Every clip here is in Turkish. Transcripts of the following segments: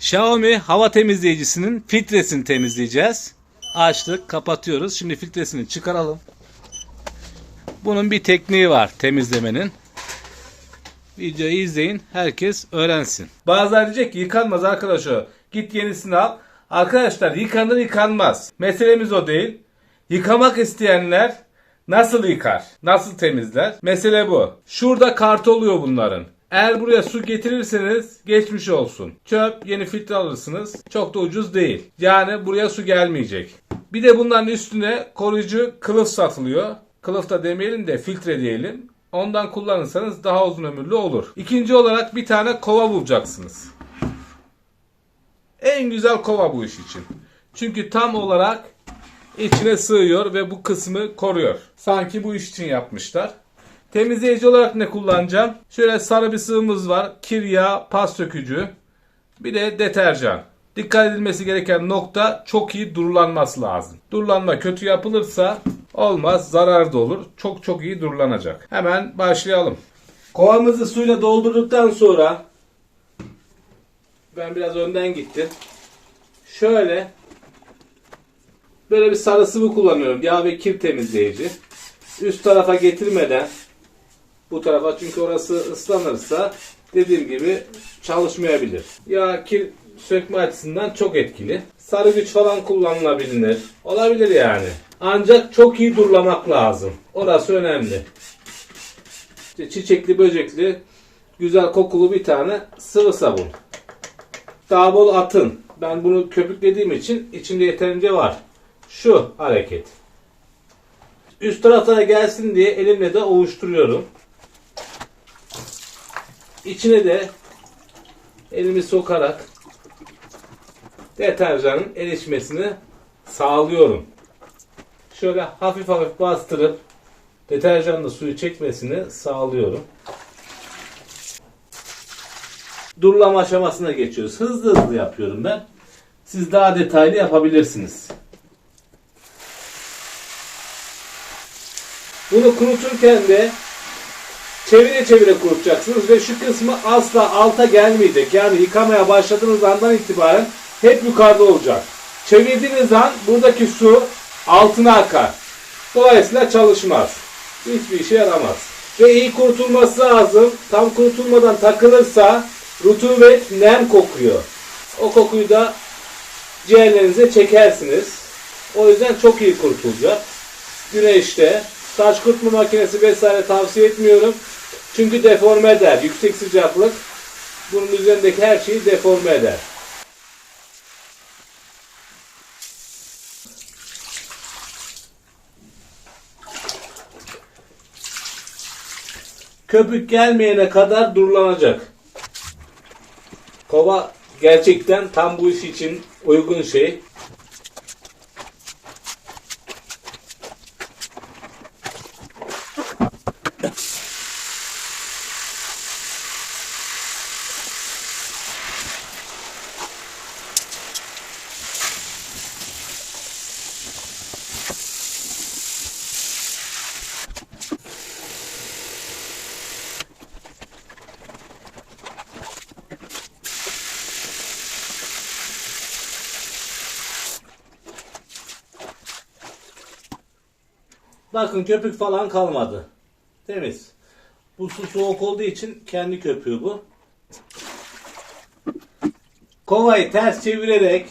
Xiaomi hava temizleyicisinin filtresini temizleyeceğiz. Açtık, kapatıyoruz. Şimdi filtresini çıkaralım. Bunun bir tekniği var temizlemenin. Videoyu izleyin, herkes öğrensin. Bazıları diyecek ki yıkanmaz arkadaşlar. Git yenisini al. Arkadaşlar yıkanır yıkanmaz. Meselemiz o değil. Yıkamak isteyenler nasıl yıkar? Nasıl temizler? Mesele bu. Şurada kart oluyor bunların. Eğer buraya su getirirseniz geçmiş olsun. Çöp yeni filtre alırsınız. Çok da ucuz değil. Yani buraya su gelmeyecek. Bir de bunların üstüne koruyucu kılıf satılıyor. Kılıf da demeyelim de filtre diyelim. Ondan kullanırsanız daha uzun ömürlü olur. İkinci olarak bir tane kova bulacaksınız. En güzel kova bu iş için. Çünkü tam olarak içine sığıyor ve bu kısmı koruyor. Sanki bu iş için yapmışlar. Temizleyici olarak ne kullanacağım? Şöyle sarı bir sıvımız var. Kir yağı, pas sökücü. Bir de deterjan. Dikkat edilmesi gereken nokta çok iyi durulanması lazım. Durulanma kötü yapılırsa olmaz, zarar da olur. Çok çok iyi durulanacak. Hemen başlayalım. Kovamızı suyla doldurduktan sonra ben biraz önden gittim. Şöyle böyle bir sarı sıvı kullanıyorum. Yağ ve kir temizleyici. Üst tarafa getirmeden bu tarafa çünkü orası ıslanırsa dediğim gibi çalışmayabilir. Yağ kir sökme açısından çok etkili. Sarı güç falan kullanılabilir. Olabilir yani. Ancak çok iyi durulamak lazım. Orası önemli. İşte çiçekli böcekli güzel kokulu bir tane sıvı sabun. Daha bol atın. Ben bunu köpüklediğim için içinde yeterince var. Şu hareket. Üst taraflara gelsin diye elimle de ovuşturuyorum. İçine de elimi sokarak deterjanın erişmesini sağlıyorum. Şöyle hafif hafif bastırıp deterjanla suyu çekmesini sağlıyorum. Durulama aşamasına geçiyoruz. Hızlı hızlı yapıyorum ben. Siz daha detaylı yapabilirsiniz. Bunu kuruturken de çevire çevire kurutacaksınız ve şu kısmı asla alta gelmeyecek. Yani yıkamaya başladığınız andan itibaren hep yukarıda olacak. Çevirdiğiniz an buradaki su altına akar. Dolayısıyla çalışmaz. Hiçbir işe yaramaz. Ve iyi kurutulması lazım. Tam kurutulmadan takılırsa rutubet nem kokuyor. O kokuyu da ciğerlerinize çekersiniz. O yüzden çok iyi kurutulacak. Güneşte, saç kurutma makinesi vesaire tavsiye etmiyorum. Çünkü deforme eder. Yüksek sıcaklık bunun üzerindeki her şeyi deforme eder. Köpük gelmeyene kadar durulanacak. Kova gerçekten tam bu iş için uygun şey. Bakın köpük falan kalmadı. Temiz. Bu su soğuk olduğu için kendi köpüğü bu. Kovayı ters çevirerek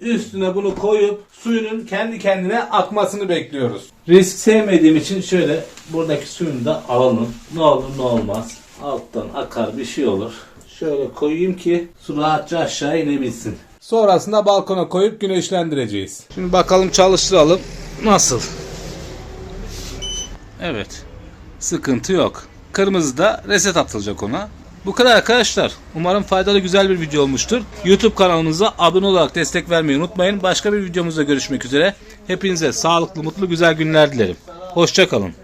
üstüne bunu koyup suyunun kendi kendine akmasını bekliyoruz. Risk sevmediğim için şöyle buradaki suyunu da alalım. Ne olur ne olmaz. Alttan akar bir şey olur. Şöyle koyayım ki su rahatça aşağı inebilsin. Sonrasında balkona koyup güneşlendireceğiz. Şimdi bakalım çalıştıralım. Nasıl? Evet. Sıkıntı yok. Kırmızı da reset atılacak ona. Bu kadar arkadaşlar. Umarım faydalı güzel bir video olmuştur. YouTube kanalımıza abone olarak destek vermeyi unutmayın. Başka bir videomuzda görüşmek üzere. Hepinize sağlıklı, mutlu, güzel günler dilerim. Hoşçakalın.